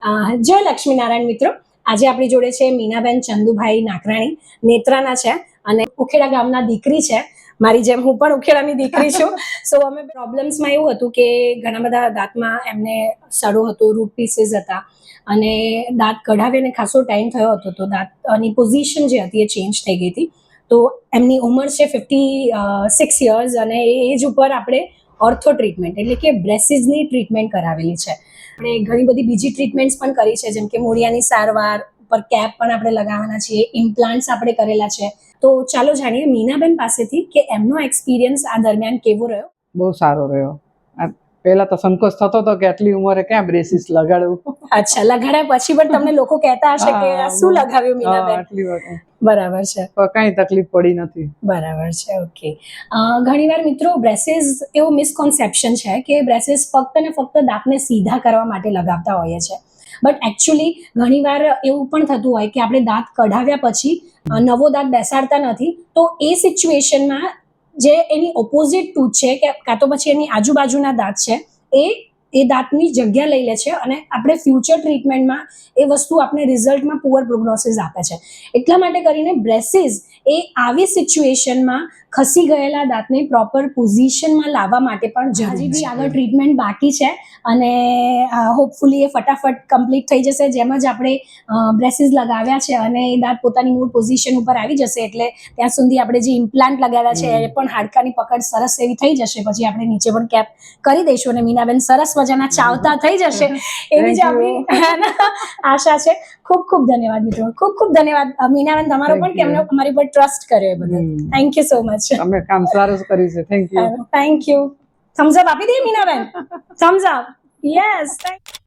જય લક્ષ્મીનારાયણ મિત્રો. આજે આપણી જોડે છે મીનાબેન ચંદુભાઈ નાકરાણી નેત્રાના છે અને ઉખેડા ગામના દીકરી છે. મારી જેમ હું પણ ઉખેડાની દીકરી છું. સો અમે પ્રોબ્લેમ્સમાં એવું હતું કે ઘણા બધા દાંતમાં એમને સડો હતો રૂટ પીસીસ હતા અને દાંત કઢાવીને ખાસો ટાઈમ થયો હતો. તો દાંતની પોઝિશન જે હતી એ ચેન્જ થઈ ગઈ હતી. તો એમની ઉંમર છે ફિફ્ટી સિક્સ યર્સ અને એ એજ ઉપર આપણે ઓર્થો ટ્રીટમેન્ટ એટલે કે બ્રેસીસની ટ્રીટમેન્ટ કરાવેલી છે. આપણે ઘણી બધી બીજી ટ્રીટમેન્ટ્સ પણ કરી છે, જેમ કે મૂળિયાની સારવાર, ઉપર કેપ પણ આપણે લગાવવાના છીએ ઇમ્પ્લાન્ટ્સ આપણે કરેલા છે. તો ચાલો જાણીએ મીનાબેન પાસેથી કે એમનો એક્સપિરિયન્સ આ દરમિયાન કેવો રહ્યો? બહુ સારો રહ્યો. પહેલા તો સંકોચ થતો હતો કે આટલી ઉંમરે ક્યાં બ્રેસીસ લગાડવું અચ્છા લગાડ્યા પછી પણ તમને લોકો કહેતા હશે કે આ શું લગાવ્યું મીનાબેન? આટલી વાર. બરાબર છે. કઈ કાંઈ તકલીફ પડી નથી. બરાબર છે ઓકે. ઘણીવાર મિત્રો બ્રેસીસ એવું મિસકોન્સેપ્શન છે કે બ્રેસીસ ફક્ત ને ફક્ત દાંતને સીધા કરવા માટે લગાવતા હોઈએ છે. બટ એકચ્યુઅલી ઘણીવાર એવું પણ થતું હોય કે આપણે દાંત કઢાવ્યા પછી નવો દાંત બેસાડતા નથી તો એ સિચ્યુએશનમાં જે એની ઓપોઝિટ ટૂથ છે કે કાં તો પછી એની આજુબાજુના દાંત છે એ એ દાંતની જગ્યા લઈ લે છે અને આપણે ફ્યુચર ટ્રીટમેન્ટમાં એ વસ્તુ આપણે રિઝલ્ટમાં પુઅર પ્રોગ્નોસિસ આપે છે. એટલા માટે કરીને બ્રેસીસ એ આવી સિચ્યુએશનમાં ખસી ગયેલા દાંતને પ્રોપર પોઝિશનમાં લાવવા માટે પણ હજી બી આગળ ટ્રીટમેન્ટ બાકી છે અને હોપફુલી એ ફટાફટ કમ્પ્લીટ થઈ જશે. જેમ જ આપણે બ્રેસીસ લગાવ્યા છે અને એ દાંત પોતાની મૂળ પોઝિશન ઉપર આવી જશે એટલે ત્યાં સુધી આપણે જે ઇમ્પ્લાન્ટ લગાવ્યા છે એ પણ હાડકાની પકડ સરસ એવી થઈ જશે. પછી આપણે નીચે પણ કેપ કરી દઈશું અને મીનાબેન સરસ મજાના ચાવતા થઈ જશે એવી જ આપણી આશા છે. ખૂબ ખૂબ ધન્યવાદ મિત્રો. ખૂબ ખૂબ ધન્યવાદ. મીનાબેન તમારો પણ કે you. અમારી પર ટ્રસ્ટ કર્યો એ બદલ. થેન્ક યુ સો મચ અમે કામ સારું કર્યું છે. Thank you thank you thumbs up આપી દઈએ Minaben thumbs up yes thank